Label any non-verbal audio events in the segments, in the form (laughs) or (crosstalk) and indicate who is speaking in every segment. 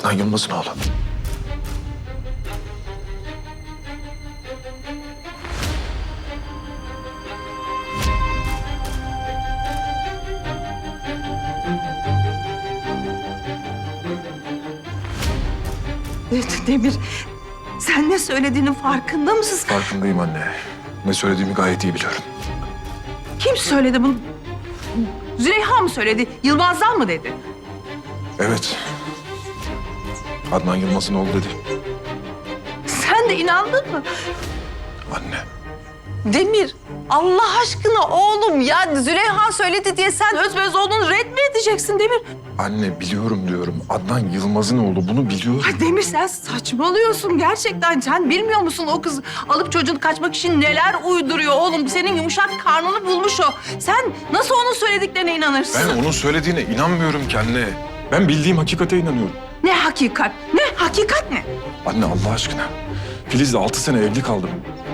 Speaker 1: Adnan Yılmaz'ın oğlu.
Speaker 2: Demir, sen ne söylediğinin farkında mısın?
Speaker 1: Farkındayım anne. Ne söylediğimi gayet iyi biliyorum.
Speaker 2: Kim söyledi bunu? Züleyha mı söyledi? Yılmaz'dan mı dedi?
Speaker 1: Evet. Adnan Yılmaz'ın oğlu dedi.
Speaker 2: Sen de inandın mı?
Speaker 1: Anne.
Speaker 2: Demir, Allah aşkına oğlum ya Züleyha söyledi diye sen özböz oğlunu red mi edeceksin Demir?
Speaker 1: Anne biliyorum diyorum. Adnan Yılmaz'ın oğlu bunu biliyorum.
Speaker 2: Ay Demir sen saçmalıyorsun gerçekten. Sen bilmiyor musun o kız alıp çocuğunu kaçmak için neler uyduruyor oğlum? Senin yumuşak karnını bulmuş o. Sen nasıl onun söylediklerine inanırsın?
Speaker 1: Ben onun söylediğine inanmıyorum ki anne. Ben bildiğim hakikate inanıyorum.
Speaker 2: Ne hakikat? Ne hakikat ne?
Speaker 1: Anne Allah aşkına. Filiz'le altı sene evli kaldım.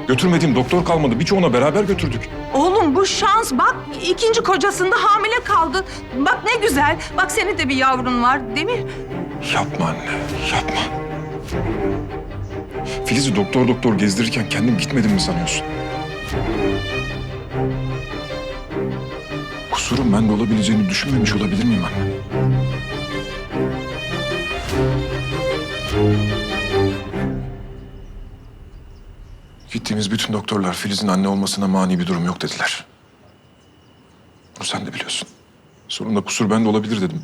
Speaker 1: Götürmediğim doktor kalmadı. Birçoğuna beraber götürdük.
Speaker 2: Oğlum bu şans. Bak ikinci kocasında hamile kaldı. Bak ne güzel. Bak senin de bir yavrun var Demir.
Speaker 1: Yapma anne, yapma. Filiz'i doktor doktor gezdirirken kendim gitmedim mi sanıyorsun? Kusurum bende olabileceğini düşünmemiş olabilir miyim anne? Gittiğimiz bütün doktorlar Filiz'in anne olmasına mani bir durum yok dediler. Bunu sen de biliyorsun. Sorun da kusur bende olabilir dedim.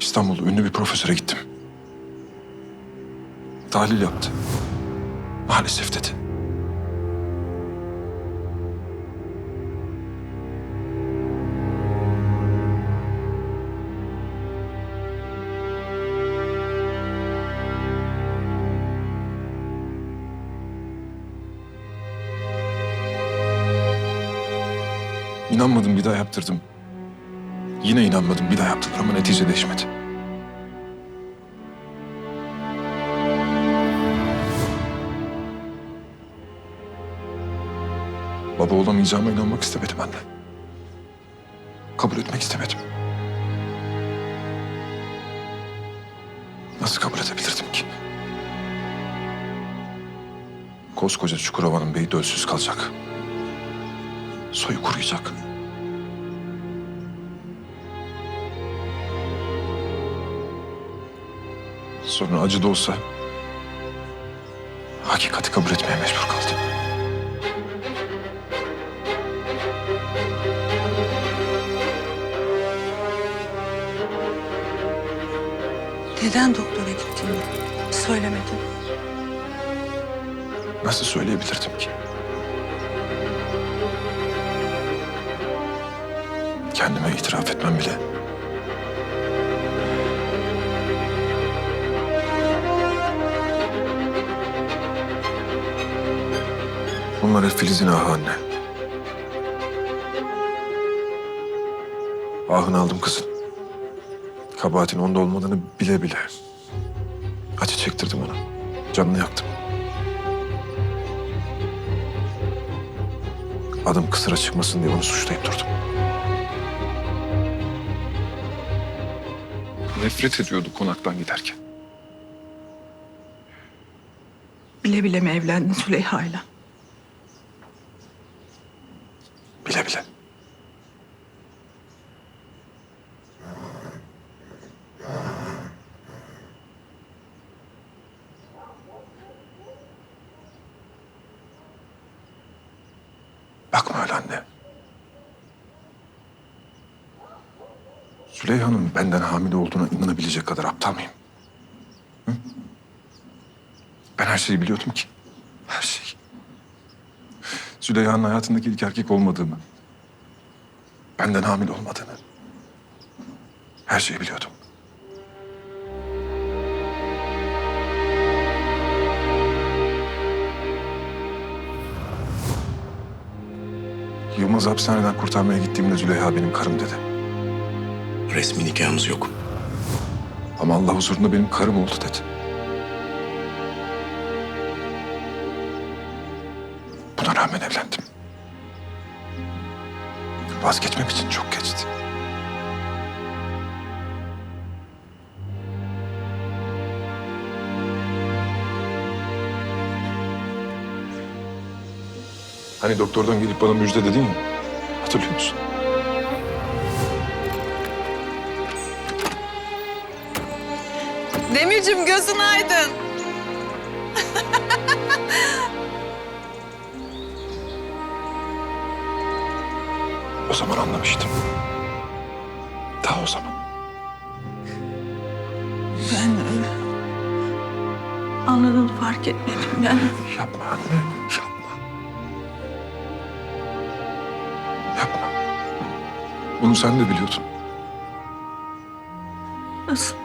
Speaker 1: İstanbul'da ünlü bir profesöre gittim. Tahlil yaptı. Maalesef dedi. İnanmadım bir daha yaptırdım. Yine inanmadım bir daha yaptılar ama netice değişmedi. Baba olamayacağıma inanmak istemedim anne. Kabul etmek istemedim. Nasıl kabul edebilirdim ki? Koskoca Çukurova'nın beyi dölsüz kalacak. Soyu kuruyacak. Sonra acı da olsa hakikati kabul etmeye mecbur kaldım.
Speaker 2: Neden doktora gittiğini söylemedin?
Speaker 1: Nasıl söyleyebilirdim ki? Kendime itiraf etmem bile. Bunlar hep Filiz'in ahı anne. Ahını aldım kızın. Kabahatin onda olmadığını bile bile. Acı çektirdim ona. Canını yaktım. Adım kısıra çıkmasın diye onu suçlayıp durdum. Nefret ediyordu konaktan giderken.
Speaker 2: Bile bile mi evlendin Züleyha'yla?
Speaker 1: Bile bile. Bakma öyle anne. Süleyha'nın benden hamile olduğuna inanabilecek kadar aptal mıyım? Hı? Ben her şeyi biliyordum ki. Her şeyi. Züleyha'nın hayatındaki ilk erkek olmadığımı, benden hamile olmadığını, her şeyi biliyordum. Yılmaz hapishaneden kurtarmaya gittiğimde Züleyha benim karım dedi.
Speaker 3: Resmi nikahımız yok.
Speaker 1: Ama Allah huzurunda benim karım oldu dedi. Buna rağmen evlendim. Vazgeçmem için çok geçti. Hani doktordan gelip bana müjde dedin ya. Hatırlıyor musun?
Speaker 2: Demircim gözün aydın.
Speaker 1: O zaman anlamıştım. Daha o zaman.
Speaker 2: Ben e, anladığını fark etmedim ben.
Speaker 1: Yapma anne, Bunu sen de biliyordun.
Speaker 2: Nasıl?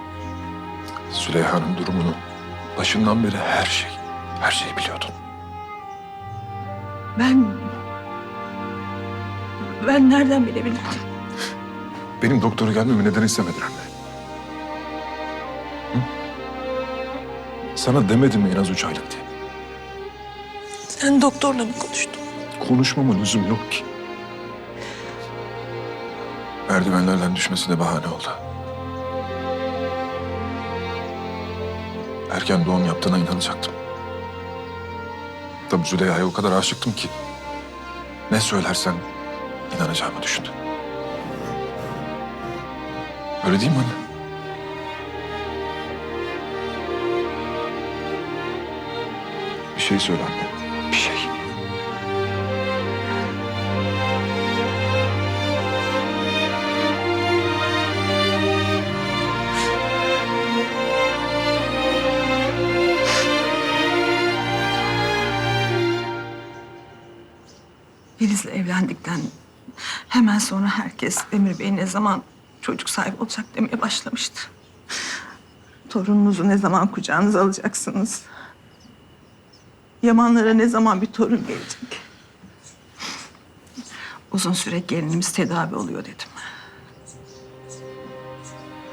Speaker 1: Züleyha'nın durumunu başından beri her şey, her şeyi biliyordun.
Speaker 2: Ben... Ben nereden bilebilirim?
Speaker 1: Benim doktora gelmemi neden istemedin anne? Hı? Sana demedim mi en az üç aylık diye?
Speaker 2: Sen doktorla mı konuştun?
Speaker 1: Konuşmama lüzum yok ki. Merdivenlerden düşmesi de bahane oldu. Erken doğum yaptığına inanacaktım. Tabii Züleyha'ya o kadar aşıktım ki... ...ne söylersen inanacağımı düşündüm. Öyle değil mi anne? Bir şey söyle anne.
Speaker 2: Evlendikten hemen sonra herkes Emir Bey ne zaman çocuk sahibi olacak demeye başlamıştı. Torununuzu ne zaman kucağınıza alacaksınız? Yamanlara ne zaman bir torun gelecek? Uzun süre gelinimiz tedavi oluyor dedim.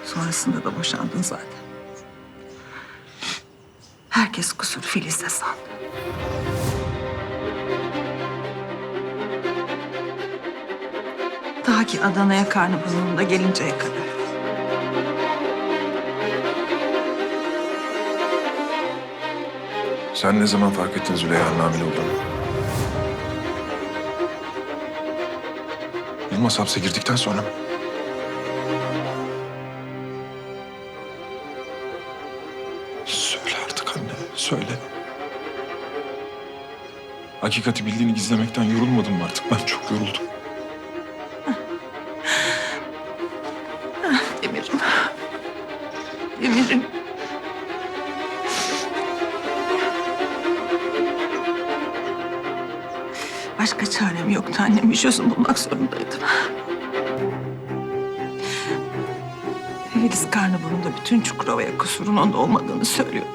Speaker 2: Sonrasında da boşandın zaten. Herkes kusur Filiz'de sandı. Ta ki Adana'ya karnı burnunda gelinceye kadar.
Speaker 1: Sen ne zaman fark ettin Züleyha'nın hamile olduğunu? Yılmaz hapse girdikten sonra mı? Söyle artık anne, söyle. Hakikati bildiğini gizlemekten yorulmadım mı artık? Ben çok yoruldum.
Speaker 2: Emir'im. Başka çarem yoktu annem. Bir çözüm bulmak zorundaydım. Filiz karnı burnunda bütün Çukurova'ya kusurun onda olmadığını söylüyordu.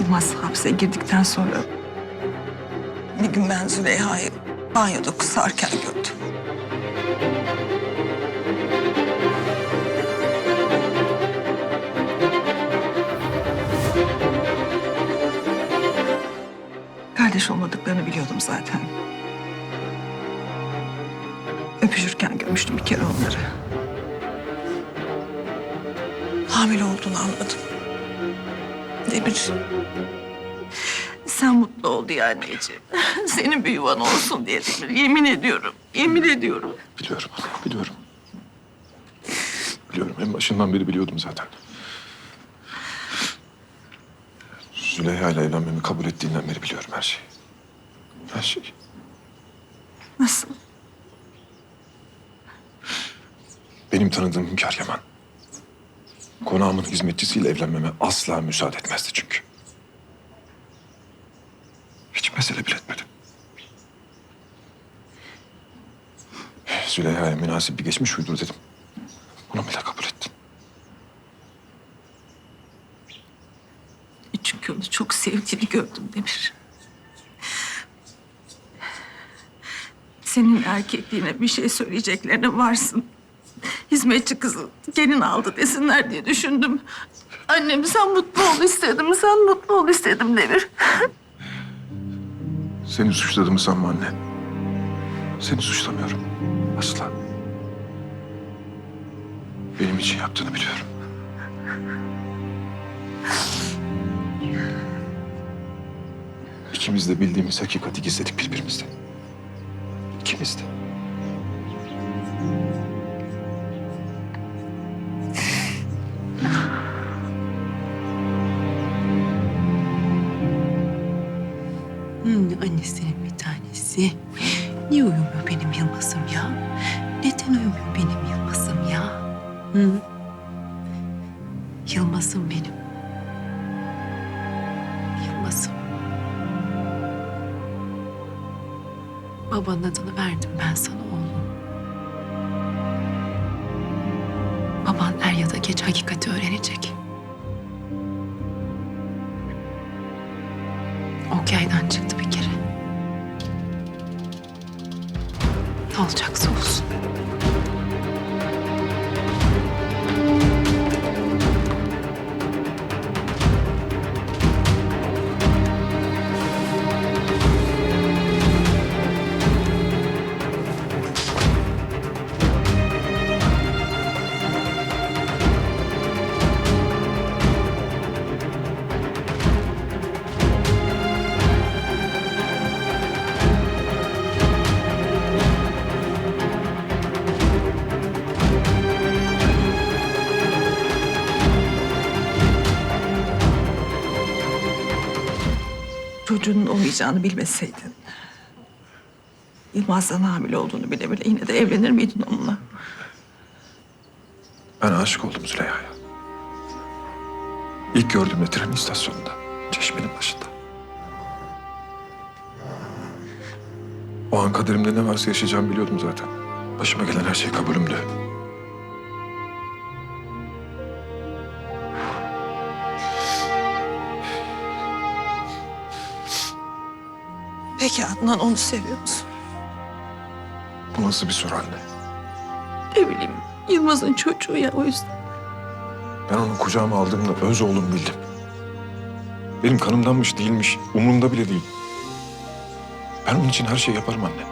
Speaker 2: Yılmaz hapse girdikten sonra bir gün ben Züleyha'yı banyoda kusarken gördüm. Kardeş olmadıklarını biliyordum zaten. Öpüşürken görmüştüm bir kere onları. Hamile olduğunu anladım. Demir. Sen mutlu ol diye anneciğim. (laughs) Senin bir yuvan olsun diye Demir. Yemin ediyorum. Yemin ediyorum.
Speaker 1: Biliyorum biliyorum. Biliyorum, en başından beri biliyordum zaten. Züleyha ile evlenmemi kabul ettiğinden beri biliyorum her şeyi. Her şeyi.
Speaker 2: Nasıl?
Speaker 1: Benim tanıdığım Hünkâr Yaman. Konağımın hizmetçisiyle evlenmeme asla müsaade etmezdi çünkü. Hiç mesele bile etmedi. Züleyha'ya münasip bir geçmiş uydur dedim. Bunu bile kabul ettin.
Speaker 2: Onu çok sevdiğini gördüm Demir. Senin erkekliğine bir şey söyleyeceklerine varsın. Hizmetçi kızı gelin aldı desinler diye düşündüm. Annem sen mutlu ol istedim, sen mutlu ol istedim Demir.
Speaker 1: Seni suçladığımı sanma anne. Seni suçlamıyorum. Asla. Benim için yaptığını biliyorum. İkimiz de bildiğimiz hakikati gizledik birbirimizden. İkimiz de.
Speaker 4: Hmm, annesinin bir tanesi. Niye uyumuyor benim Yılmaz'ım ya? Babanın adını verdim ben sana oğlum. Baban er ya da geç hakikati öğrenecek. Ok yaydan çıktı bir kere. Ne olacaksa
Speaker 2: Çocuğunun olmayacağını bilmeseydin. Yılmaz'dan hamile olduğunu bile bile yine de evlenir miydin onunla?
Speaker 1: Ben aşık oldum Züleyha'ya. İlk gördüğümde tren istasyonunda, çeşmenin başında. O an kaderimde ne varsa yaşayacağımı biliyordum zaten. Başıma gelen her şey kabulümdü.
Speaker 2: Peki Adnan onu seviyor musun?
Speaker 1: Bu nasıl bir soru anne?
Speaker 2: Ne bileyim Yılmaz'ın çocuğu ya o yüzden.
Speaker 1: Ben onu kucağıma aldığımda öz oğlum bildim. Benim kanımdanmış değilmiş, umurumda bile değil. Ben onun için her şey yaparım anne.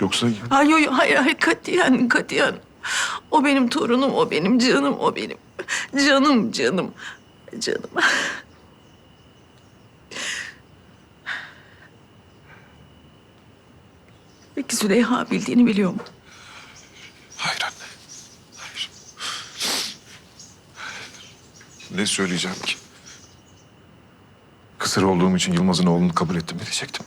Speaker 1: Yoksa
Speaker 2: Hayır, hayır, hayır, hayır katiyen, katiyen. O benim torunum, o benim canım, o benim. Canım, canım, canım. Peki Züleyha bildiğini biliyor mu?
Speaker 1: Hayır anne. Hayır. Ne söyleyeceğim ki? Kısır olduğum için Yılmaz'ın oğlunu kabul ettim diyecektim.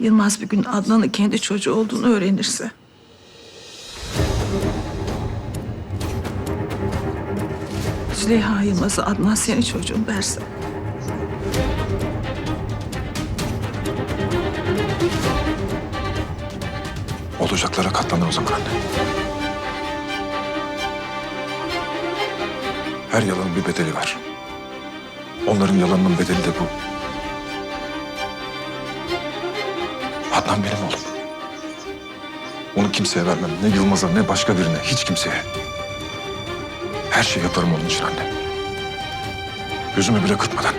Speaker 2: Yılmaz bir gün Adnan'ın kendi çocuğu olduğunu öğrenirse. Züleyha Yılmaz'a Adnan senin çocuğun derse.
Speaker 1: Olacaklara katlanır o zaman anne. Her yalanın bir bedeli var. Onların yalanının bedeli de bu. Adnan benim oğlum. Onu kimseye vermem. Ne Yılmaz'a ne başka birine. Hiç kimseye. Her şey yaparım onun için anne. Gözümü bile kırpmadan.